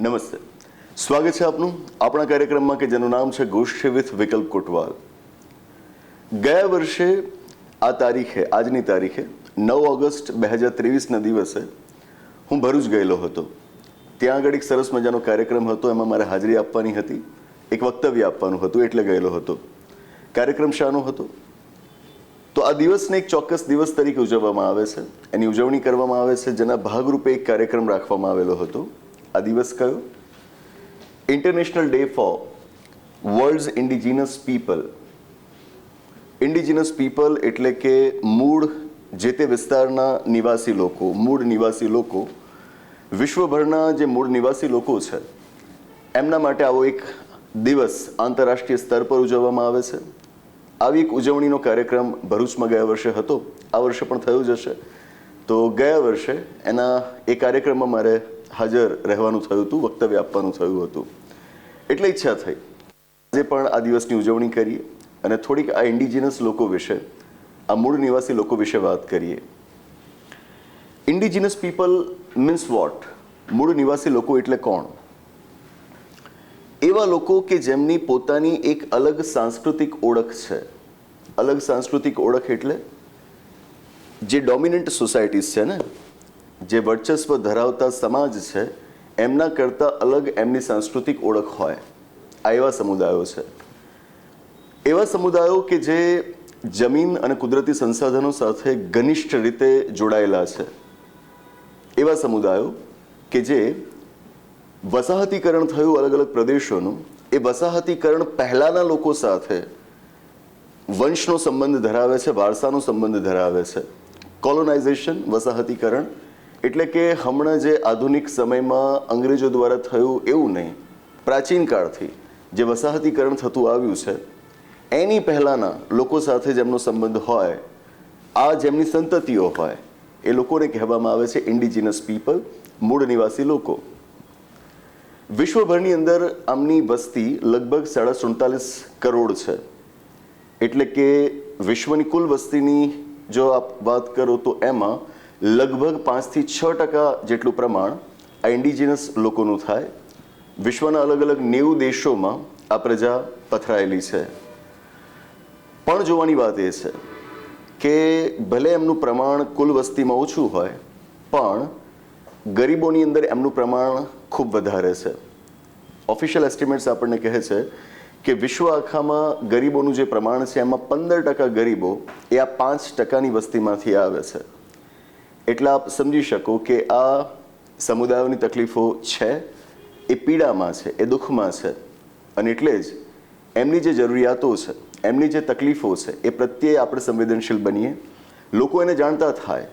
નમસ્તે. સ્વાગત છે આપનું આપણા કાર્યક્રમમાં કે જેનું નામ છે ગોષ્ઠી વિથ વિકલ્પ કોટવાલ. ગયા વર્ષે આ તારીખે, આજની તારીખે, નવ ઓગસ્ટ બે હજાર ત્રેવીસના દિવસે હું ભરૂચ ગયેલો હતો. ત્યાં આગળ એક સરસ મજાનો કાર્યક્રમ હતો, એમાં મારે હાજરી આપવાની હતી, એક વક્તવ્ય આપવાનું હતું, એટલે ગયેલો હતો. કાર્યક્રમ શાનો હતો. તો આ દિવસને એક ચોક્કસ દિવસ તરીકે ઉજવવામાં આવે છે. એની ઉજવણી કરવામાં આવે છે, જેના ભાગરૂપે એક કાર્યક્રમ રાખવામાં આવેલો હતો. આ દિવસ કયો international day for world's indigenous people indigenous people એટલે કે મૂળ જે તે વિસ્તારના નિવાસી લોકો, મૂળ નિવાસી લોકો, વિશ્વભરના જે મૂળ નિવાસી લોકો છે, એમના માટે આવો એક દિવસ આંતરરાષ્ટ્રીય સ્તર પર ઉજવવામાં આવે છે. આવી એક ઉજવણીનો કાર્યક્રમ ભરૂચમાં ગયા વર્ષે હતો. આ વર્ષે પણ થયો જ હશે. તો ગયા વર્ષે એના એ કાર્યક્રમમાં મારે હાજર રહેવાનું થયું હતું, વક્તવ્ય આપવાનું થયું હતું. એટલે ઈચ્છા થઈ. આજે પણ આ દિવસની ઉજવણી કરીએ અને થોડીક આ ઇન્ડિજિનસ લોકો વિશે, આ મૂળ નિવાસી લોકો વિશે વાત કરીએ. ઇન્ડિજિનસ પીપલ મીન્સ વોટ મૂળ નિવાસી લોકો એટલે કોણ? એવા લોકો કે જેમની પોતાની એક અલગ સાંસ્કૃતિક ઓળખ છે. અલગ સાંસ્કૃતિક ઓળખ એટલે જે ડોમિનન્ટ સોસાયટીઝ છે ને જે વર્ચસ્વ ધરાવતા સમાજ છે, એમના કરતાં અલગ એમની સાંસ્કૃતિક ઓળખ હોય. આ એવા સમુદાયો છે. એવા સમુદાયો કે જે જમીન અને કુદરતી સંસાધનો સાથે ઘનિષ્ઠ રીતે જોડાયેલા છે. એવા સમુદાયો કે જે વસાહતીકરણ થયું અલગ અલગ પ્રદેશોનું, એ વસાહતીકરણ પહેલાંના લોકો સાથે વંશનો સંબંધ ધરાવે છે, વારસાનો સંબંધ ધરાવે છે. કોલોનાઇઝેશન વસાહતીકરણ એટલે કે હમણાં જે આધુનિક સમયમાં અંગ્રેજો દ્વારા થયું એવું નહીં, પ્રાચીન કાળથી જે વસાહતીકરણ થતું આવ્યું છે, એની પહેલાંના લોકો સાથે જેમનો સંબંધ હોય, આ જેમની સંતતિઓ હોય, એ લોકોને કહેવામાં આવે છે ઇન્ડિજિનસ પીપલ મૂળ નિવાસી લોકો. વિશ્વભરની અંદર આમની વસ્તી લગભગ સાડા સુડતાલીસ કરોડ છે. એટલે કે વિશ્વની કુલ વસ્તીની જો આપ વાત કરો તો એમાં લગભગ પાંચથી છ ટકા જેટલું પ્રમાણ આ ઇન્ડિજિનસ લોકોનું થાય. વિશ્વના અલગ અલગ નેવું દેશોમાં આ પ્રજા પથરાયેલી છે. પણ જોવાની વાત એ છે કે ભલે એમનું પ્રમાણ કુલ વસ્તીમાં ઓછું હોય, પણ ગરીબોની અંદર એમનું પ્રમાણ ખૂબ વધારે છે. ઓફિશિયલ એસ્ટિમેટ્સ આપણને કહે છે કે વિશ્વ આખામાં ગરીબોનું જે પ્રમાણ છે, એમાં પંદર ટકા ગરીબો એ આ પાંચ ટકાની વસ્તીમાંથી આવે છે. એટલે આપ સમજી શકો કે આ સમુદાયોની તકલીફો છે, એ પીડામાં છે, એ દુઃખમાં છે. અને એટલે જ એમની જે જરૂરિયાતો છે, એમની જે તકલીફો છે, એ પ્રત્યે આપણે સંવેદનશીલ બનીએ. લોકો એને જાણતા થાય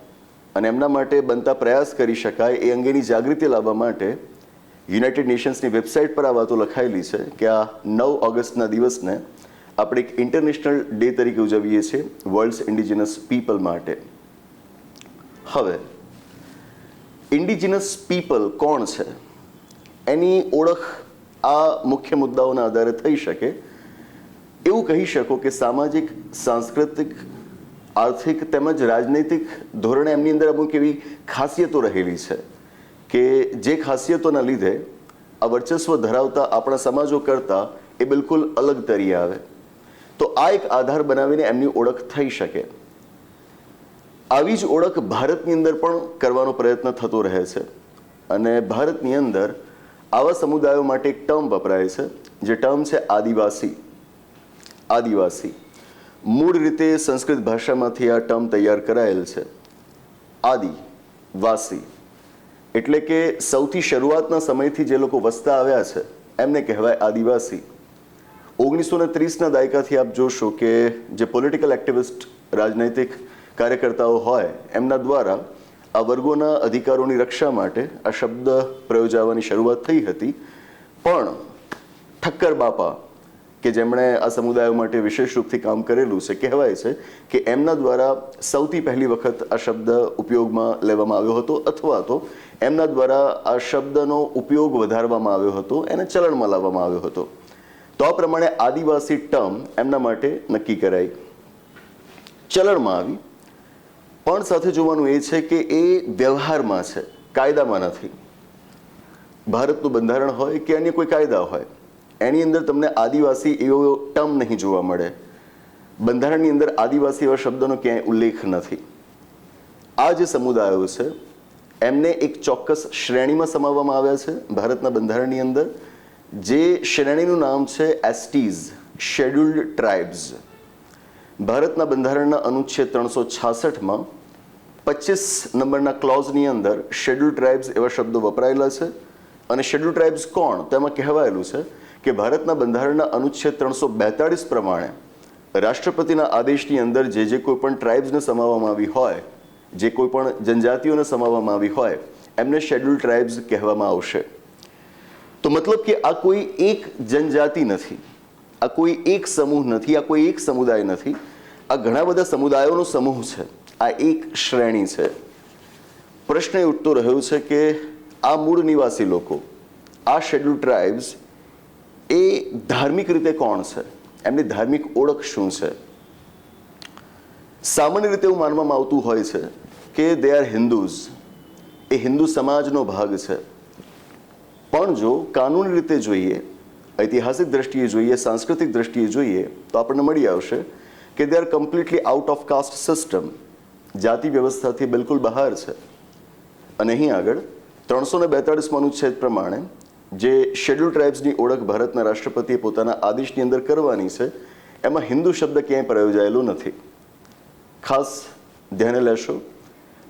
અને એમના માટે બનતા પ્રયાસ કરી શકાય એ અંગેની જાગૃતિ લાવવા માટે યુનાઇટેડ નેશન્સની વેબસાઇટ પર આ વાતો લખાયેલી છે કે આ નવ ઓગસ્ટના દિવસને આપણે એક ઇન્ટરનેશનલ ડે તરીકે ઉજવીએ છીએ, વર્લ્ડ્સ ઇન્ડિજિનસ પીપલ માટે. હવે ઇન્ડિજિનસ પીપલ કોણ છે? એની ઓળખ આ મુખ્ય મુદ્દાઓના આધારે થઈ શકે. એવું કહી શકો કે સામાજિક, સાંસ્કૃતિક, આર્થિક તેમજ રાજનૈતિક ધોરણે એમની અંદર અમુક એવી ખાસિયતો રહેલી છે કે જે ખાસિયતોના લીધે આ વર્ચસ્વ ધરાવતા આપણા સમાજો કરતાં એ બિલકુલ અલગ તરી આવે. તો આ એક આધાર બનાવીને એમની ઓળખ થઈ શકે. આવી જ ઓળખ ભારતની અંદર પણ કરવાનો પ્રયત્ન થતો રહે છે. અને ભારતની અંદર આવા સમુદાયો માટે એક ટર્મ વપરાય છે, જે ટર્મ છે આદિવાસી. આદિવાસી. મૂળ રીતે સંસ્કૃત ભાષામાંથી આ ટર્મ તૈયાર કરાયેલ છે. આદિ વાસી એટલે કે સૌથી શરૂઆતના સમયથી જે લોકો વસતા આવ્યા છે, એમને કહેવાય આદિવાસી. ઓગણીસો ને ત્રીસના દાયકાથી આપ જોશો કે જે પોલિટિકલ એક્ટિવિસ્ટ રાજનૈતિક કાર્યકર્તાઓ હોય, એમના દ્વારા આ વર્ગોના અધિકારોની રક્ષા માટે આ શબ્દ પ્રયોજાવાની શરૂઆત થઈ હતી. પણ ઠક્કર બાપા, કે જેમણે આ સમુદાયો માટે વિશેષ રૂપથી કામ કરેલું છે, કહેવાય છે કે એમના દ્વારા સૌથી પહેલી વખત આ શબ્દ ઉપયોગમાં લેવામાં આવ્યો હતો અથવા તો એમના દ્વારા આ શબ્દનો ઉપયોગ વધારવામાં આવ્યો હતો, એને ચલણમાં લાવવામાં આવ્યો હતો. તો આ પ્રમાણે આદિવાસી ટર્મ એમના માટે નક્કી કરાઈ. ચલણમાં આવી પણ સાથે જોવાનું એ છે કે એ વ્યવહારમાં છે, કાયદામાં નથી. ભારતનું બંધારણ હોય કે અન્ય કોઈ કાયદા હોય, એની અંદર તમને આદિવાસી એવો ટર્મ નહીં જોવા મળે. બંધારણની અંદર આદિવાસી એવા શબ્દનો ક્યાંય ઉલ્લેખ નથી. આ જે સમુદાયો છે, એમને એક ચોક્કસ શ્રેણીમાં સમાવવામાં આવ્યા છે, ભારતના બંધારણની અંદર. જે શ્રેણીનું નામ છે, એસટીઝ, શેડ્યુલ્ડ ટ્રાઇબ્સ. ભારતના બંધારણના અનુચ્છેદ ત્રણસો છાસઠમાં પચીસ નંબરના ક્લોઝની અંદર શેડ્યુલ ટ્રાઇબ્સ એવા શબ્દો વપરાયેલા છે. અને શેડ્યુલ ટ્રાઇબ્સ કોણ? તેમાં કહેવાયેલું છે કે ભારતના બંધારણના અનુચ્છેદ ત્રણસો બેતાળીસ પ્રમાણે રાષ્ટ્રપતિના આદેશની અંદર જે જે કોઈ પણ ટ્રાઇબ્સને સમાવવામાં આવી હોય, જે કોઈ પણ જનજાતિઓને સમાવવામાં આવી હોય, એમને શેડ્યુલ ટ્રાઇબ્સ કહેવામાં આવશે. તો મતલબ કે આ કોઈ એક જનજાતિ નથી. આ કોઈ એક સમૂહ નથી, આ કોઈ એક સમુદાય નથી. આ ઘણા બધા સમુદાયોનો સમૂહ છે. આ એક શ્રેણી છે. પ્રશ્ન એ ઉઠતો રહ્યો છે કે આ મૂળ નિવાસી લોકો, આ શેડ્યુલ ટ્રાઇબ્સ એ ધાર્મિક રીતે કોણ છે? એમની ધાર્મિક ઓળખ શું છે? સામાન્ય રીતે એવું માનવામાં આવતું હોય છે કે દે આર હિન્દુઝ એ હિન્દુ સમાજનો ભાગ છે. પણ જો કાનૂની રીતે જોઈએ ઐતિહાસિક દ્રષ્ટિએ જોઈએ, સાંસ્કૃતિક દ્રષ્ટિએ જોઈએ, તો આપણને મળી આવશે કે they are completely out of caste system જાતિ વ્યવસ્થાથી બિલકુલ બહાર છે. અને અહીં આગળ ત્રણસો ને બેતાળીસમાં અનુચ્છેદ પ્રમાણે જે શેડ્યુલ ટ્રાઇબ્સની ઓળખ ભારતના રાષ્ટ્રપતિએ પોતાના આદેશની અંદર કરવાની છે, એમાં હિન્દુ શબ્દ ક્યાંય પ્રયોજાયેલો નથી. ખાસ ધ્યાને લેશો,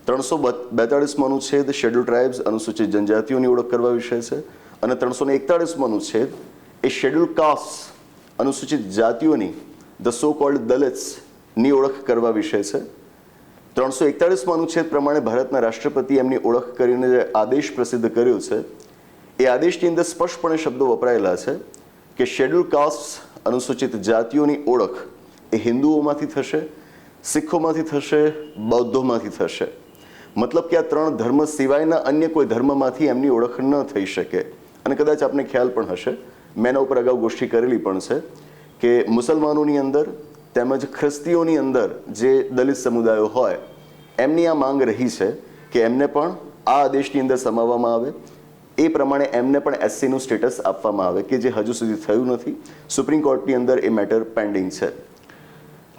ત્રણસો બેતાળીસમાં અનુચ્છેદ શેડ્યુલ ટ્રાઇબ્સ અનુસૂચિત જનજાતિઓની ઓળખ કરવા વિશે છે, અને ત્રણસો ને એકતાળીસમાં અનુચ્છેદ એ શેડ્યુલ કાસ્ટ અનુસૂચિત જાતિઓની ધ સો કોલ્ડ દલિત્સની ઓળખ કરવા વિશે છે. ત્રણસો એકતાળીસમાં અનુચ્છેદ પ્રમાણે ભારતના રાષ્ટ્રપતિ એમની ઓળખ કરીને જે આદેશ પ્રસિદ્ધ કર્યો છે, એ આદેશની અંદર સ્પષ્ટપણે શબ્દો વપરાયેલા છે કે શેડ્યુલ કાસ્ટ અનુસૂચિત જાતિઓની ઓળખ એ હિન્દુઓમાંથી થશે, શીખોમાંથી થશે, બૌદ્ધોમાંથી થશે. મતલબ કે આ ત્રણ ધર્મ સિવાયના અન્ય કોઈ ધર્મમાંથી એમની ઓળખ ન થઈ શકે. અને કદાચ આપને ખ્યાલ પણ હશે મેં એના ઉપર અગાઉ ગોષ્ઠી કરેલી પણ છે કે મુસલમાનોની અંદર તેમજ ખ્રિસ્તીઓની અંદર જે દલિત સમુદાયો હોય, એમની આ માંગ રહી છે કે એમને પણ આ આદેશની અંદર સમાવવામાં આવે. એ પ્રમાણે એમને પણ એસસીનું સ્ટેટસ આપવામાં આવે કે જે હજુ સુધી થયું નથી. સુપ્રીમ કોર્ટની અંદર એ મેટર પેન્ડિંગ છે.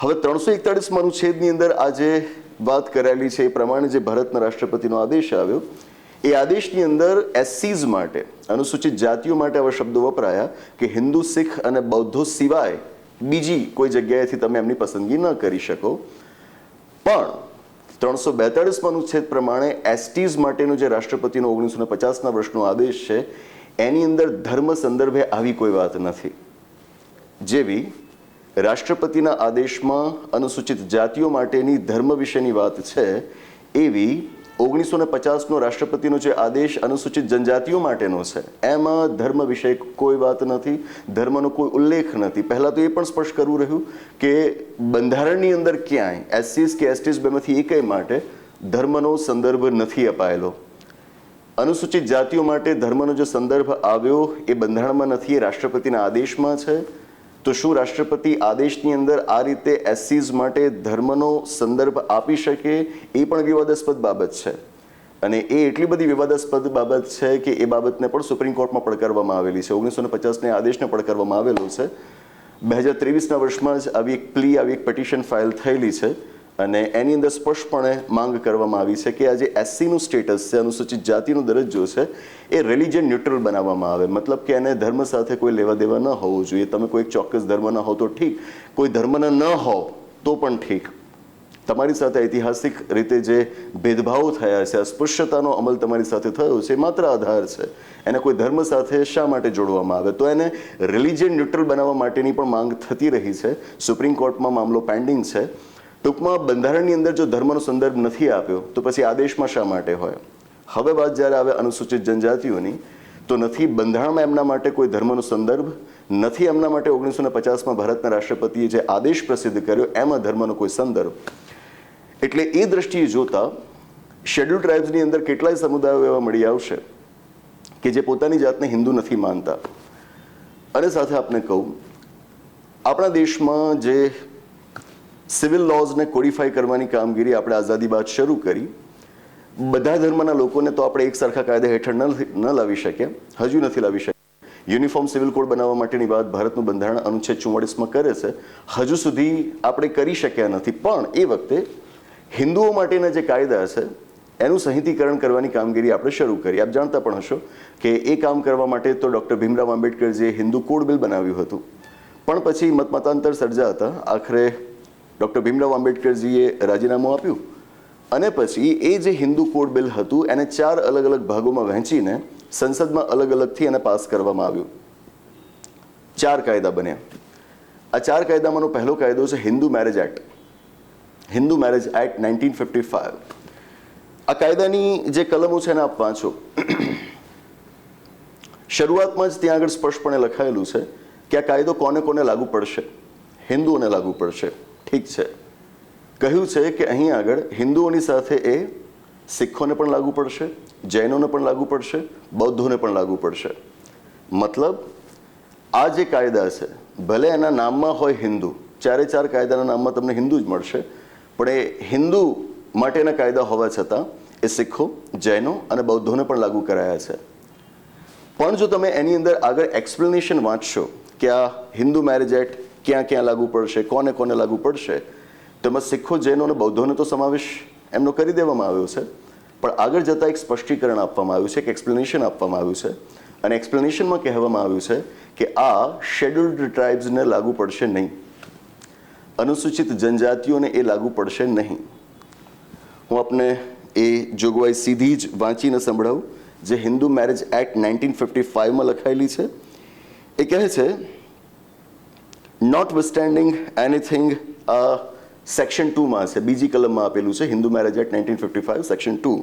હવે ત્રણસો એકતાળીસમાં અનુચ્છેદની અંદર આજે વાત કરેલી છે એ પ્રમાણે જે ભારતના રાષ્ટ્રપતિનો આદેશ આવ્યો એ આદેશની અંદર એસસીઝ માટે, અનુસૂચિત જાતિઓ માટે આવા શબ્દો વપરાયા કે હિન્દુ, શીખ અને બૌદ્ધો સિવાય બીજી કોઈ જગ્યાએથી તમે એમની પસંદગી ન કરી શકો. પણ ત્રણસો બેતાળીસમાં અનુચ્છેદ પ્રમાણે એસટીઝ માટેનો જે રાષ્ટ્રપતિનો ઓગણીસો પચાસના વર્ષનો આદેશ છે, એની અંદર ધર્મ સંદર્ભે આવી કોઈ વાત નથી. જેવી રાષ્ટ્રપતિના આદેશમાં અનુસૂચિત જાતિઓ માટેની ધર્મ વિશેની વાત છે, એવી ઓગણીસો ને પચાસનો રાષ્ટ્રપતિનો જે આદેશ અનુસૂચિત જનજાતિઓ માટેનો છે, એમાં ધર્મ વિશે કોઈ વાત નથી, ધર્મનો કોઈ ઉલ્લેખ નથી. પહેલાં તો એ પણ સ્પષ્ટ કરવું રહ્યું કે બંધારણની અંદર ક્યાંય એસસીસ કે એસટીસ બેમાંથી એકય માટે ધર્મનો સંદર્ભ નથી અપાયેલો. અનુસૂચિત જાતિઓ માટે ધર્મનો જે સંદર્ભ આવ્યો એ બંધારણમાં નથી, એ રાષ્ટ્રપતિના આદેશમાં છે. તો શું રાષ્ટ્રપતિ આદેશની અંદર આ રીતે એસસીઝ માટે ધર્મનો સંદર્ભ આપી શકે એ પણ વિવાદાસ્પદ બાબત છે. અને એ એટલી બધી વિવાદાસ્પદ બાબત છે કે એ બાબતને પણ સુપ્રીમ કોર્ટમાં પડકારવામાં આવેલી છે. ઓગણીસો ને પચાસને આદેશને પડકારવામાં આવેલો છે. બે હજાર ત્રેવીસના વર્ષમાં જ આવી એક પ્લી આવી એક પટિશન ફાઇલ થયેલી છે. અને એની અંદર સ્પષ્ટપણે માંગ કરવામાં આવી છે કે આ જે એસસીનું સ્ટેટસ છે, અનુસૂચિત જાતિનો દરજ્જો છે, એ રિલિજન ન્યુટ્રલ બનાવવામાં આવે. મતલબ કે એને ધર્મ સાથે કોઈ લેવા દેવા ન હોવું જોઈએ. તમે કોઈ ચોક્કસ ધર્મના હો તો ઠીક. કોઈ ધર્મના ન હો તો પણ ઠીક. તમારી સાથે ઐતિહાસિક રીતે જે ભેદભાવ થયા છે, અસ્પૃશ્યતાનો અમલ તમારી સાથે થયો છે માત્ર આધાર છે. એને કોઈ ધર્મ સાથે શા માટે જોડવામાં આવે? તો એને રિલિજન ન્યુટ્રલ બનાવવા માટેની પણ માંગ થતી રહી છે. સુપ્રીમ કોર્ટમાં મામલો પેન્ડિંગ છે. ટૂંકમાં બંધારણની અંદર જો ધર્મનો સંદર્ભ નથી આપ્યો, તો પછી આદેશમાં શા માટે હોય? હવે વાત જ્યારે આવે અનુસૂચિત જનજાતિઓની, તો નથી બંધારણમાં એમના માટે કોઈ ધર્મનો સંદર્ભ, નથી એમના માટે ઓગણીસો ને પચાસમાં ભારતના રાષ્ટ્રપતિએ જે આદેશ પ્રસિદ્ધ કર્યો, એમાં ધર્મનો કોઈ સંદર્ભ. એટલે એ દ્રષ્ટિએ જોતા શેડ્યુલ ટ્રાઇબ્સની અંદર કેટલાય સમુદાયો એવા મળી આવશે, કે જે પોતાની જાતને હિન્દુ નથી માનતા. અને સાથે આપને કહું, આપણા દેશમાં જે સિવિલ લોઝને કોડિફાઈ કરવાની કામગીરી આપણે આઝાદી બાદ શરૂ કરી. બધા ધર્મના લોકોને તો આપણે એક સરખા કાયદા હેઠળ ન લાવી શકીએ. હજુ નથી લાવી શકીએ. યુનિફોર્મ સિવિલ કોડ બનાવવા માટેની વાત ભારતનું બંધારણ અનુચ્છેદ ચુમ્માળીસમાં કરે છે. હજુ સુધી આપણે કરી શક્યા નથી. પણ એ વખતે હિન્દુઓ માટેના જે કાયદા છે, એનું સંહિતીકરણ કરવાની કામગીરી આપણે શરૂ કરી. આપ જાણતા પણ હશો કે એ કામ કરવા માટે તો ડૉક્ટર ભીમરાવ આંબેડકરજીએ હિન્દુ કોડ બિલ બનાવ્યું હતું. પણ પછી મતમતાંતર સર્જા હતા આખરે ડૉક્ટર ભીમરાવ આંબેડકરજીએ રાજીનામું આપ્યું. અને પછી એ જે હિન્દુ કોડ બિલ હતું, એને ચાર અલગ અલગ ભાગોમાં વહેંચીને સંસદમાં અલગ અલગથી એને પાસ કરવામાં આવ્યું. ચાર કાયદા બન્યા. આ ચાર કાયદામાંનો પહેલો કાયદો છે Hindu marriage act. Hindu marriage act nineteen fifty five. આ કાયદાની જે કલમો છે એને આપ વાંચો. શરૂઆતમાં જ ત્યાં આગળ સ્પષ્ટપણે લખાયેલું છે કે આ કાયદો કોને કોને લાગુ પડશે? હિન્દુઓને લાગુ પડશે. ઠીક છે. કહ્યું છે કે અહીં આગળ હિન્દુઓની સાથે એ શીખોને પણ લાગુ પડશે, જૈનોને પણ લાગુ પડશે, બૌદ્ધોને પણ લાગુ પડશે. મતલબ, આ જે કાયદા છે, ભલે એના નામમાં હોય હિન્દુ, ચારે ચાર કાયદાના નામમાં તમને હિન્દુ જ મળશે, પણ એ હિન્દુ માટેના કાયદા હોવા છતાં એ શીખો જૈનો અને બૌદ્ધોને પણ લાગુ કરાયા છે. પણ જો તમે એની અંદર આગળ એક્સપ્લેનેશન વાંચશો કે આ હિન્દુ મેરેજ એક્ટ ક્યાં ક્યાં લાગુ પડશે, કોને કોને લાગુ પડશે? તેમાં શીખો જૈનો અને બૌદ્ધોને તો સમાવેશ એમનો કરી દેવામાં આવ્યો છે. પણ આગળ જતાં એક સ્પષ્ટીકરણ આપવામાં આવ્યું છે, એક એક્સપ્લેનેશન આપવામાં આવ્યું છે. અને એક્સપ્લેનેશનમાં કહેવામાં આવ્યું છે કે આ શેડ્યુલ્ડ ટ્રાઇબ્સને લાગુ પડશે નહીં. અનુસૂચિત જનજાતિઓને એ લાગુ પડશે નહીં. હું આપને એ જોગવાઈ સીધી જ વાંચીને સંભળાવું, જે Hindu marriage act nineteen fifty ફાઇવમાં લખાયેલી છે. એ કહે છે નોટ વિસ્ટેન્ડિંગ એનીથિંગ સેક્શન ટુમાં છે બીજી કલમમાં આપેલું છે Hindu marriage act nineteen fifty five section two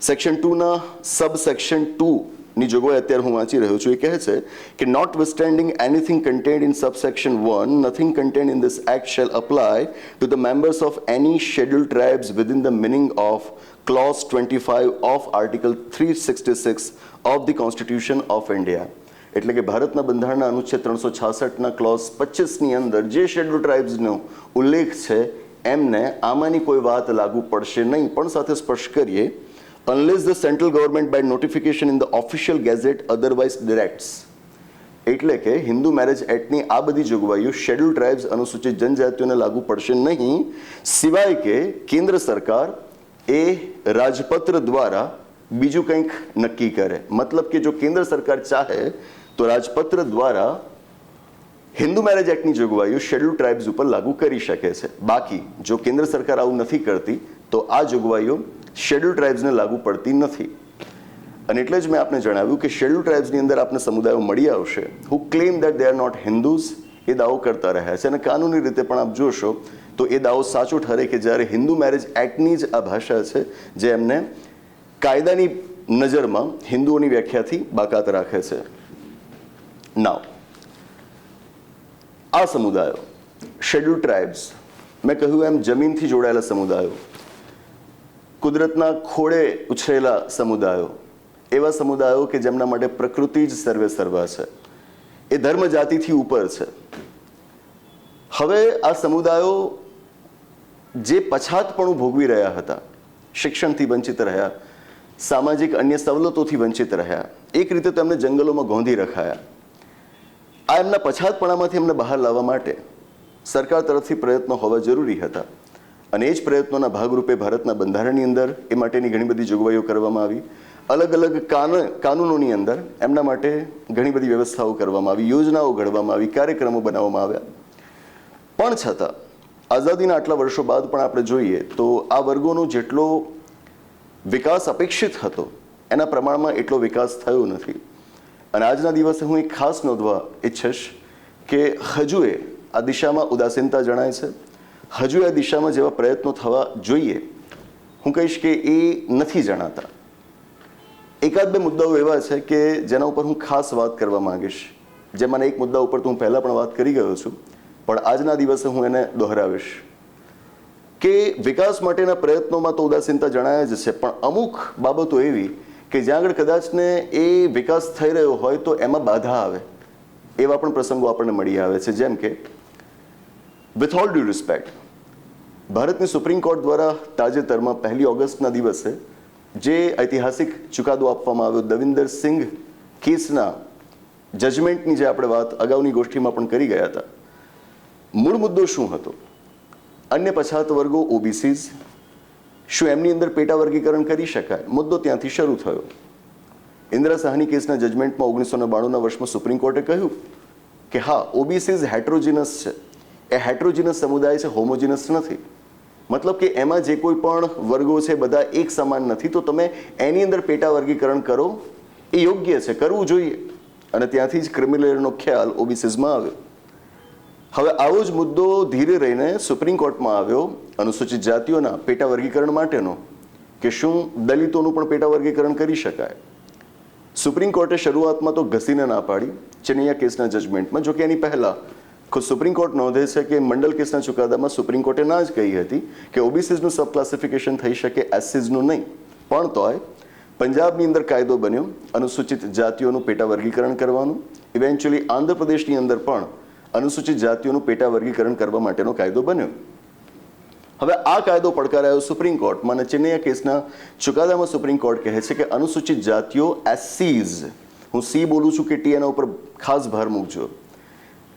section ટુના સબ સેક્શન ટુ ની જોગવાઈ અત્યારે હું વાંચી રહ્યો છું એ કહે છે કે notwithstanding anything contained in subsection one nothing contained in this act shall apply to the members of any schedule tribes within the meaning of clause twenty five of article three sixty six of the constitution of India એટલે કે ભારતના બંધારણના અનુચ્છેદ ત્રણસો છાસઠના close પચીસની અંદર જે schedule ટ્રાઇબ્સનો ઉલ્લેખ છે, એમને આમાંની કોઈ વાત લાગુ પડશે નહીં. પણ સાથે સ્પષ્ટ કરીએ. Unless the central government by notification in the official gazette otherwise directs એટલે કે હિન્દુ મેરેજ એક્ટની આ બધી જોગવાઈઓ શેડ્યુલ ટ્રાઇબ્સ અનુસૂચિત જનજાતિઓને લાગુ પડશે નહીં. સિવાય કે કેન્દ્ર સરકાર એ રાજપત્ર દ્વારા બીજું કંઈક નક્કી કરે. મતલબ કે જો કેન્દ્ર સરકાર ચાહે તો રાજપત્ર દ્વારા હિન્દુ મેરેજ એક્ટની જોગવાઈઓ શેડ્યુલ ટ્રાઇબ્સ ઉપર લાગુ કરી શકે છે. બાકી, જો કેન્દ્ર સરકાર આવું નથી કરતી, તો આ જોગવાઈઓ શેડ્યુલ ટ્રાઇબ્સને લાગુ પડતી નથી. અને એટલે જ મેં આપને જણાવ્યું કે શેડ્યુલ ટ્રાઇબ્સની અંદર આપને સમુદાયો મળી આવશે who claim that they are not Hindus એ દાવો કરતા રહ્યા છે. અને કાનૂની રીતે પણ આપ જોશો, તો એ દાવો સાચો ઠરે કે જ્યારે હિન્દુ મેરેજ એક્ટની જ આ ભાષા છે, જે એમને કાયદાની નજરમાં હિન્દુઓની વ્યાખ્યાથી બાકાત રાખે છે. નાવ આ સમુદાયો શેડ્યુલ ટ્રાઇબ્સ મેં કહ્યું એમ જમીનથી જોડાયેલા સમુદાયો, કુદરતના ખોળે ઉછરેલા સમુદાયો, એવા સમુદાયો કે જેમના માટે પ્રકૃતિ જ સર્વે સર્વા છે. એ ધર્મ જાતિથી ઉપર છે. હવે આ સમુદાયો જે પછાતપણું ભોગવી રહ્યા હતા, શિક્ષણથી વંચિત રહ્યા, સામાજિક અન્ય સવલતોથી વંચિત રહ્યા, એક રીતે તેમને જંગલોમાં ગોંધી રખાયા. આ એમના પછાતપણામાંથી એમને બહાર લાવવા માટે સરકાર તરફથી પ્રયત્નો હોવા જરૂરી હતા. અને એ જ પ્રયત્નોના ભાગરૂપે ભારતના બંધારણની અંદર એ માટેની ઘણી બધી જોગવાઈઓ કરવામાં આવી. અલગ અલગ કાન, કાનૂનોની અંદર એમના માટે ઘણી બધી વ્યવસ્થાઓ કરવામાં આવી, યોજનાઓ ઘડવામાં આવી, કાર્યક્રમો બનાવવામાં આવ્યા. પણ છતાં, આઝાદીના આટલા વર્ષો બાદ પણ આપણે જોઈએ તો આ વર્ગોનો જેટલો વિકાસ અપેક્ષિત હતો, એના પ્રમાણમાં એટલો વિકાસ થયો નથી. અને આજના દિવસે હું એક ખાસ નોંધવા ઈચ્છીશ કે હજુ એ આ દિશામાં ઉદાસીનતા જણાય છે. હજુ આ દિશામાં જેવા પ્રયત્નો થવા જોઈએ. હું કહીશ કે એ નથી જણાતા. એકાદ બે મુદ્દાઓ એવા છે કે જેના ઉપર હું ખાસ વાત કરવા માંગીશ. જેમાંના એક મુદ્દા ઉપર તો હું પહેલાં પણ વાત કરી ગયો છું, પણ આજના દિવસે હું એને દોહરાવીશ. કે વિકાસ માટેના પ્રયત્નોમાં તો ઉદાસીનતા જણાય જ છે, પણ અમુક બાબતો એવી કે જ્યાં આગળ કદાચને એ વિકાસ થઈ રહ્યો હોય તો એમાં બાધા આવે. એવા પણ પ્રસંગો આપણને મળી આવે છે. જેમ કે વિથ ઓલ ડ્યુ રિસ્પેક્ટ ભારતની સુપ્રીમ કોર્ટ દ્વારા તાજેતરમાં પહેલી ઓગસ્ટના દિવસે જે ઐતિહાસિક ચુકાદો આપવામાં આવ્યો, દવિંદર સિંઘ કેસના જજમેન્ટની જે આપણે વાત અગાઉની ગોષ્ઠીમાં પણ કરી ગયા હતા, મૂળ મુદ્દો શું હતો? અન્ય પછાત વર્ગો ઓબીસીઝ શું એમની અંદર પેટા વર્ગીકરણ કરી શકાય? મુદ્દો ત્યાંથી શરૂ થયો. ઇન્દિરા સાહની કેસના જજમેન્ટમાં ઓગણીસો ને બાણુંના વર્ષમાં સુપ્રીમ કોર્ટે કહ્યું કે હા ઓબીસીઝ હેટ્રોજીનસ છે. એ હેટ્રોજીનસ સમુદાય છે હોમોજીનસ નથી. મતલબ કે એમાં જે કોઈ પણ વર્ગો છે, બધા એક સમાન નથી. તો તમે એની અંદર પેટા વર્ગીકરણ કરો એ યોગ્ય છે, કરવું જોઈએ. અને ત્યાંથી જ ક્રિમિનલનો ખ્યાલ ઓબીસીઝમાં આવ્યો. હવે આવો જ મુદ્દો ધીરે રહીને સુપ્રીમ કોર્ટમાં આવ્યો. અનુસૂચિત જાતિઓના પેટા વર્ગીકરણ માટેનો કે શું દલિતોનું પણ પેટા વર્ગીકરણ કરી શકાય? સુપ્રીમ કોર્ટે શરૂઆતમાં તો ઘસીને ના પાડી. ચેનૈયા કેસના જજમેન્ટમાં, જો કે એની પહેલાં ખુદ સુપ્રીમ કોર્ટ નોંધે છે કે મંડલ કેસના ચુકાદામાં સુપ્રીમ કોર્ટે ના જ કહી હતી કે ઓબીસીઝનું સબ ક્લાસિફિકેશન થઈ શકે એસસીઝનું નહીં. પણ તોય પંજાબની અંદર કાયદો બન્યો. અનુસૂચિત જાતિઓનું પેટા વર્ગીકરણ કરવાનું. ઇવેન્ચ્યુઅલી આંધ્રપ્રદેશની અંદર પણ અનુસૂચિત જાતિઓનું પેટા વર્ગીકરણ કરવા માટેનો કાયદો બન્યો. હવે આ કાયદો પડકારાયો સુપ્રીમ કોર્ટમાં અને ચેન્નઈયા કેસના ચુકાદામાં સુપ્રીમ કોર્ટ કહે છે કે અનુસૂચિત જાતિઓ એસસીઝ હું સી બોલું છું કે ટી એના ઉપર ખાસ ભાર મૂકજો.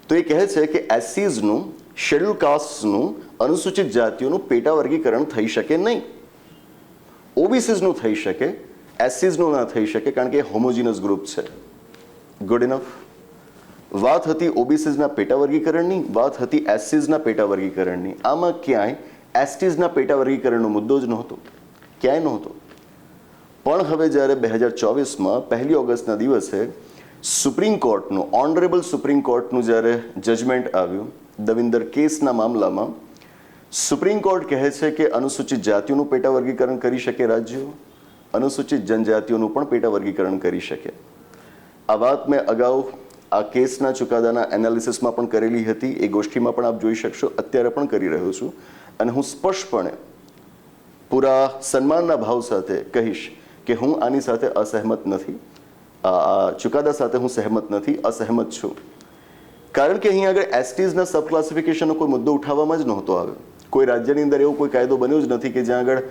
તો એ કહે છે કે એસસીઝનું શેડ્યુલ કાસ્ટનું અનુસૂચિત જાતિઓનું પેટા વર્ગીકરણ થઈ શકે નહીં. ઓબીસીઝનું થઈ શકે એસસીઝનું ના થઈ શકે કારણ કે હોમોજીનસ ગ્રુપ છે. ગુડ ઇનફ વાત હતી ઓબીસીઝના પેટા વર્ગીકરણની, વાત હતી એસસીઝના પેટા વર્ગીકરણની. આમાં ક્યાંય એસટીઝના પેટા વર્ગીકરણનો મુદ્દો જ નહોતો. ક્યાંય નહોતો. પણ હવે જ્યારે બે હજાર ચોવીસમાં પહેલી ઓગસ્ટના દિવસે સુપ્રીમ કોર્ટનું, ઓનરેબલ સુપ્રીમ કોર્ટનું જ્યારે જજમેન્ટ આવ્યું, દવિંદર કેસના મામલામાં, સુપ્રીમ કોર્ટ કહે છે કે અનુસૂચિત જાતિઓનું પેટા વર્ગીકરણ કરી શકે રાજ્યો, અનુસૂચિત જનજાતિઓનું પણ પેટા વર્ગીકરણ કરી શકે. આ વાત મેં અગાઉ આ કેસના ચુકાદાના એનાલિસિસમાં પણ કરેલી હતી. એ ગોષ્ઠીમાં પણ આપ જોઈ શકશો. અત્યારે પણ કરી રહ્યો છું. અને હું સ્પષ્ટપણે પૂરા સન્માનના ભાવ સાથે કહીશ કે હું આની સાથે અસહેમત નથી. આ ચુકાદા સાથે હું સહેમત નથી, અસહેમત છું. કારણ કે અહીં આગળ એસટીઝના સબ ક્લાસિફિકેશનનો કોઈ મુદ્દો ઉઠાવવામાં જ નહોતો આવ્યો. કોઈ રાજ્યની અંદર એવો કોઈ કાયદો બન્યો જ નથી કે જ્યાં આગળ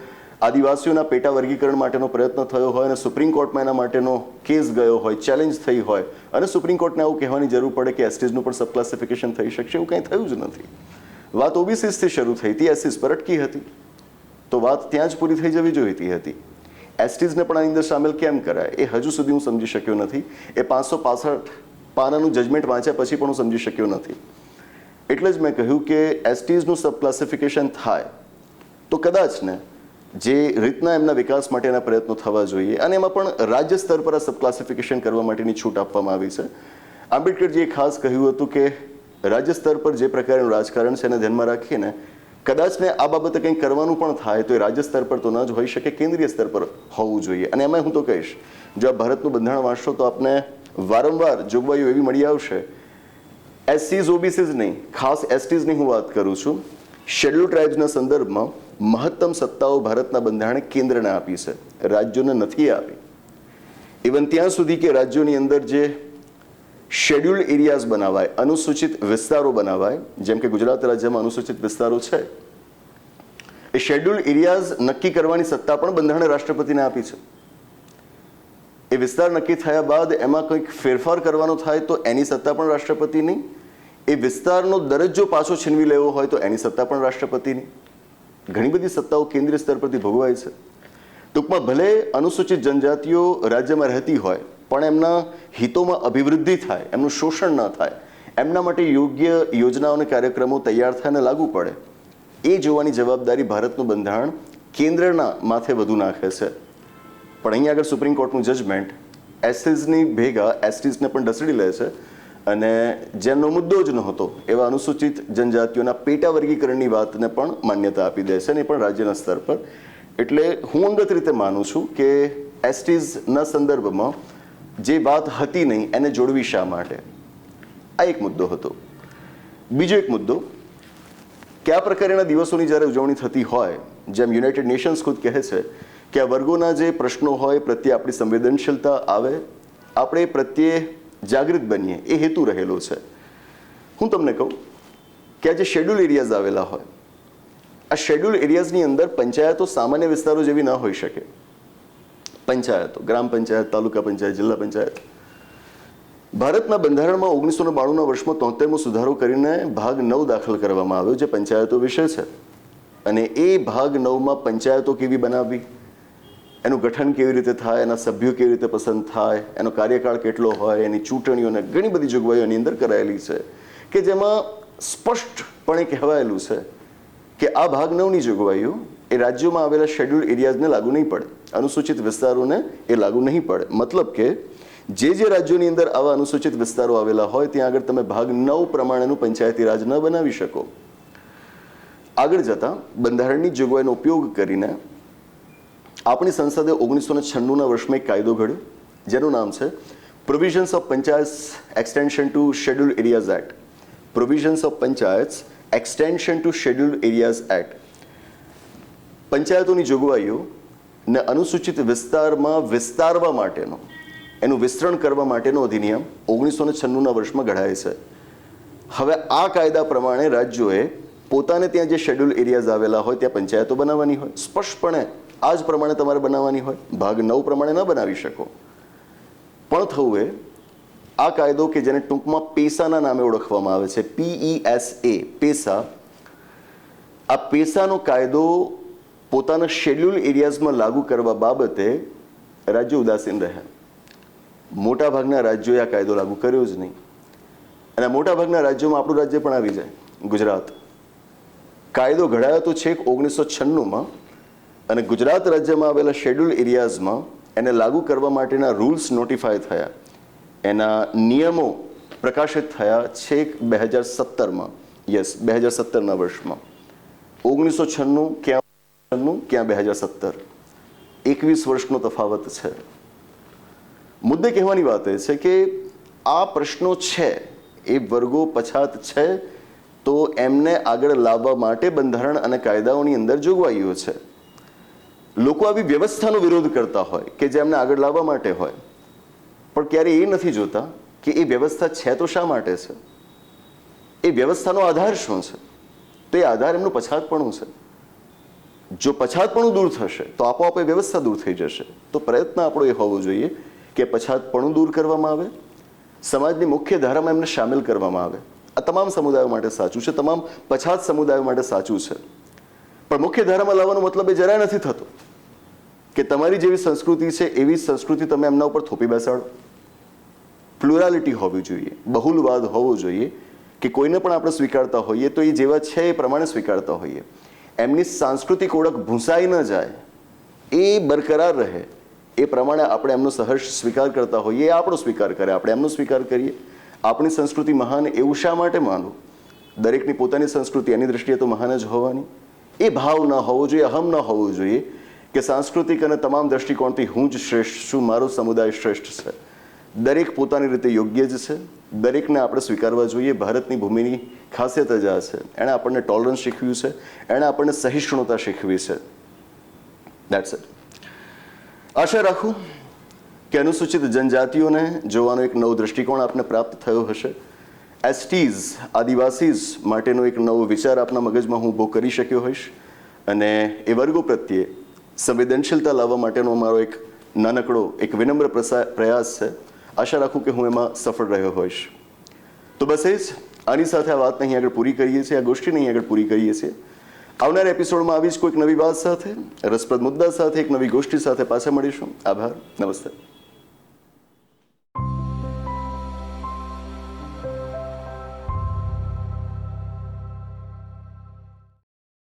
આદિવાસીઓના પેટા વર્ગીકરણ માટેનો પ્રયત્ન થયો હોય અને સુપ્રીમ કોર્ટમાં એના માટેનો કેસ ગયો હોય ચેલેન્જ થઈ હોય, અને સુપ્રીમ કોર્ટને આવું કહેવાની જરૂર પડે કે એસટીઝનું પણ સબક્લાસિફિકેશન થઈ શકશે એવું કંઈ થયું જ નથી. વાત ઓબીસીસથી શરૂ થઈ હતી એસસીસ પર અટકી હતી. તો વાત ત્યાં જ પૂરી થઈ જવી જોઈતી હતી. એસટીઝને પણ આની અંદર સામેલ કેમ કરાય? એ હજુ સુધી હું સમજી શક્યો નથી. એ પાંચસો પાસઠ પાનાનું જજમેન્ટ વાંચ્યા પછી પણ હું સમજી શક્યો નથી. એટલે જ મેં કહ્યું કે એસટીઝનું સબ ક્લાસિફિકેશન થાય. તો કદાચ ને જે રીતના એમના વિકાસ માટેના પ્રયત્નો થવા જોઈએ અને એમાં પણ રાજ્ય સ્તર પર આ સબ ક્લાસિફિકેશન કરવા માટેની છૂટ આપવામાં આવી છે. આંબેડકરજીએ ખાસ કહ્યું હતું કે રાજ્ય સ્તર પર જે પ્રકારનું રાજકારણ છે એને ધ્યાનમાં રાખીને કદાચ ને આ બાબતે કંઈક કરવાનું પણ થાય તો એ રાજ્ય સ્તર પર તો ન જ હોઈ શકે, કેન્દ્રીય સ્તર પર હોવું જોઈએ. અને એમાં હું તો કહીશ, જો આ ભારતનું બંધારણ વાંચશો તો આપને વારંવાર જોગવાઈઓ એવી મળી આવશે. એસસીઝ, ઓબીસીઝ નહીં, ખાસ એસટીઝની હું વાત કરું છું. શેડ્યુલ ટ્રાઇબ્સના સંદર્ભમાં મહત્તમ સત્તાઓ ભારતના બંધારણે કેન્દ્રને આપી છે, રાજ્યોને નથી આપી. ઇવન ત્યાં સુધી કે રાજ્યોની અંદર જે શેડ્યુલ એરિયાઝ બનાવાય, અનુસૂચિત વિસ્તારો બનાવાય, જેમ કે ગુજરાત રાજ્યમાં અનુસૂચિત વિસ્તારો છે, એ શેડ્યુલ એરિયાઝ નક્કી કરવાની સત્તા પણ બંધારણે રાષ્ટ્રપતિને આપી છે. એ વિસ્તાર નક્કી થયા બાદ એમાં કંઈક ફેરફાર કરવાનો થાય તો એની સત્તા પણ રાષ્ટ્રપતિની એ વિસ્તારનો દરજ્જો પાછો છીનવી લેવો હોય તો એની સત્તા પણ રાષ્ટ્રપતિની. ઘણી બધી સત્તાઓ કેન્દ્રીય સ્તર પરથી ભોગવાય છે. ટૂંકમાં ભલે અનુસૂચિત જનજાતિઓ રાજ્યમાં રહેતી હોય, પણ એમના હિતોમાં અભિવૃદ્ધિ થાય, એમનું શોષણ ન થાય, એમના માટે યોગ્ય યોજનાઓ અને કાર્યક્રમો તૈયાર થાય અને લાગુ પડે, એ જોવાની જવાબદારી ભારતનું બંધારણ કેન્દ્રના માથે વધુ નાખે છે. પણ અહીંયા આગળ સુપ્રીમ કોર્ટનું જજમેન્ટ એસસીઝની ભેગા એસટીઝને પણ ઢસડી લે છે. અને જેમનો મુદ્દો જ નહોતો, એવા અનુસૂચિત જનજાતિઓના પેટા વર્ગીકરણની વાતને પણ માન્યતા આપી દે છે અને પણ રાજ્યના સ્તર પર. એટલે હું અંગત રીતે માનું છું કે એસટીઝના સંદર્ભમાં જે વાત હતી નહીં, એને જોડવી શા માટે? આ એક મુદ્દો હતો. બીજો એક મુદ્દો કયા પ્રકારના દિવસોની જ્યારે ઉજવણી થતી હોય, જેમ યુનાઇટેડ નેશન્સ ખુદ કહે છે કે આ વર્ગોના જે પ્રશ્નો હોય પ્રત્યે આપણી સંવેદનશીલતા આવે, આપણે પ્રત્યે જાગૃત બનીએ, એ હેતુ રહેલો છે. હું તમને કહું કે આ જે શેડ્યુલ એરિયાઝ આવેલા હોય. આ શેડ્યુલ એરિયાઝની અંદર પંચાયતો સામાન્ય વિસ્તારો જેવી ન હોઈ શકે. પંચાયતો, ગ્રામ પંચાયત, તાલુકા પંચાયત, જિલ્લા પંચાયત. ભારતના બંધારણમાં ઓગણીસો બાણુંના વર્ષમાં તોતેરમો સુધારો કરીને ભાગ નવ દાખલ કરવામાં આવ્યો, જે પંચાયતો વિશે છે. અને એ ભાગ નવમાં પંચાયતો કેવી બનાવવી? એનું ગઠન કેવી રીતે થાય, એના સભ્યો કેવી રીતે પસંદ થાય, એનો કાર્યકાળ કેટલો હોય, એની ચૂંટણીઓને ઘણી બધી જોગવાઈઓ એની અંદર કરાયેલી છે. કે જેમાં સ્પષ્ટપણે કહેવાયેલું છે કે આ ભાગ નવની જોગવાઈઓ એ રાજ્યોમાં આવેલા શેડ્યુલ એરિયાઝને લાગુ નહીં પડે. અનુસૂચિત વિસ્તારોને એ લાગુ નહીં પડે. મતલબ કે જે જે રાજ્યોની અંદર આવા અનુસૂચિત વિસ્તારો આવેલા હોય, ત્યાં આગળ તમે ભાગ નવ પ્રમાણેનું પંચાયતી રાજ ન બનાવી શકો. આગળ જતા બંધારણની જોગવાઈનો ઉપયોગ કરીને આપણી સંસદે ઓગણીસો ને છન્નુંના વર્ષમાં એક કાયદો ઘડ્યો, જેનું નામ છે provisions of panchayat extension to schedule areas act provisions of panchayat extension to schedule areas act પંચાયતોની જોગવાઈઓ ને અનુસૂચિત વિસ્તારમાં વિસ્તારવા માટેનો, એનું વિસ્તરણ કરવા માટેનો અધિનિયમ ઓગણીસો ને છન્નુંના વર્ષમાં ઘડાય છે. હવે આ કાયદા પ્રમાણે રાજ્યોએ પોતાને ત્યાં જે શેડ્યુલ એરિયાઝ આવેલા હોય, ત્યાં પંચાયતો બનાવવાની હોય. સ્પષ્ટપણે આ જ પ્રમાણે તમારે બનાવવાની હોય. ભાગ નવ પ્રમાણે ન બનાવી શકો. પણ થવું એ, આ કાયદો કે જેને ટૂંકમાં પેસાના નામે ઓળખવામાં આવે છે પીઈ એસ એ પેસા. આ પેસાનો કાયદો પોતાના શેડ્યુલ એરિયાઝમાં લાગુ કરવા બાબતે રાજ્યો ઉદાસીન રહ્યા મોટાભાગના રાજ્યોએ આ કાયદો લાગુ કર્યો જ નહીં. અને મોટાભાગના રાજ્યોમાં આપણું રાજ્ય પણ આવી જાય. ગુજરાત. કાયદો ઘડાયો તો છેક ઓગણીસો છન્નુંમાં અને ગુજરાત રાજ્યમાં આવેલા શેડ્યુલ એરિયાઝમાં એને લાગુ કરવા માટેના રૂલ્સ નોટિફાય થયા. એના નિયમો પ્રકાશિત થયા છેક બે હજાર સત્તરમાં. યસ બે હજાર સત્તરના વર્ષમાં. ઓગણીસો છન્નું, ક્યાં છન્નું, ક્યાં બે હજાર સત્તર. એકવીસ વર્ષનો તફાવત છે. મુદ્દે કહેવાની વાત એ છે કે આ પ્રશ્નો છે, એ વર્ગો પછાત છે, તો એમને આગળ લાવવા માટે બંધારણ અને કાયદાઓની અંદર જોગવાઈઓ છે. લોકો આવી વ્યવસ્થાનો વિરોધ કરતા હોય કે જે એમને આગળ લાવવા માટે હોય. પણ ક્યારે એ નથી જોતા કે એ વ્યવસ્થા છે તો શા માટે છે? એ વ્યવસ્થાનો આધાર શું છે? તો એ આધાર એમનું પછાતપણું છે. જો પછાતપણું દૂર થશે, તો આપોઆપ એ વ્યવસ્થા દૂર થઈ જશે. તો પ્રયત્ન આપણો એ હોવો જોઈએ કે પછાતપણું દૂર કરવામાં આવે, સમાજની મુખ્ય ધારામાં એમને સામેલ કરવામાં આવે. આ તમામ સમુદાયો માટે સાચું છે, તમામ પછાત સમુદાયો માટે સાચું છે. પણ મુખ્ય ધારામાં લાવવાનો મતલબ એ જરાય નથી થતો કે તમારી જેવી સંસ્કૃતિ છે, એવી સંસ્કૃતિ તમે એમના ઉપર થોપી બેસાડો. પ્લુરાલિટી હોવી જોઈએ. બહુલવાદ હોવો જોઈએ કે કોઈને પણ આપણે સ્વીકારતા હોઈએ તો એ જેવા છે એ પ્રમાણે સ્વીકારતા હોઈએ. એમની સાંસ્કૃતિક ઓળખ ભૂંસાઈ ન જાય, એ બરકરાર રહે, એ પ્રમાણે આપણે એમનો સહર્ષ સ્વીકાર કરતા હોઈએ, એ આપણો સ્વીકાર કરે, આપણે એમનો સ્વીકાર કરીએ. આપણી સંસ્કૃતિ મહાન એવું શા માટે માનવું દરેકની પોતાની સંસ્કૃતિ એની દ્રષ્ટિએ તો મહાન જ હોવાની. એ ભાવ ન હોવો જોઈએ, અહમ ન હોવો જોઈએ કે સાંસ્કૃતિક અને તમામ દ્રષ્ટિકોણથી હું જ શ્રેષ્ઠ છું, મારો સમુદાય શ્રેષ્ઠ છે. દરેક પોતાની રીતે યોગ્ય જ છે. દરેકને આપણે સ્વીકારવા જોઈએ. ભારતની ભૂમિની ખાસિયત જ આ છે. એણે આપણને ટોલરન્સ શીખવ્યું છે. એણે આપણને સહિષ્ણુતા શીખવી છે. દેટ્સ ઇટ આશા રાખું કે અનુસૂચિત જનજાતિઓને જોવાનો એક નવો દૃષ્ટિકોણ આપને પ્રાપ્ત થયો હશે. એસટીઝ આદિવાસીઝ માટેનો એક નવો વિચાર આપના મગજમાં હું ઊભો કરી શક્યો હોઈશ અને એ વર્ગો પ્રત્યે સંવેદનશીલતા લાવવા માટેનો અમારો એક નાનકડો, એક વિનમ્ર પ્રયાસ છે. આશા રાખું કે હું એમાં સફળ રહ્યો હોઈશ. તો બસ એ જ, આની સાથે આ વાતને અહીં આગળ પૂરી કરીએ છીએ, આ ગોષ્ઠીને અહીં આગળ પૂરી કરીએ છીએ. આવનાર એપિસોડમાં આવી જ કોઈક નવી વાત સાથે, રસપ્રદ મુદ્દા સાથે, એક નવી ગોષ્ઠી સાથે પાછા મળીશું. આભાર, નમસ્તે.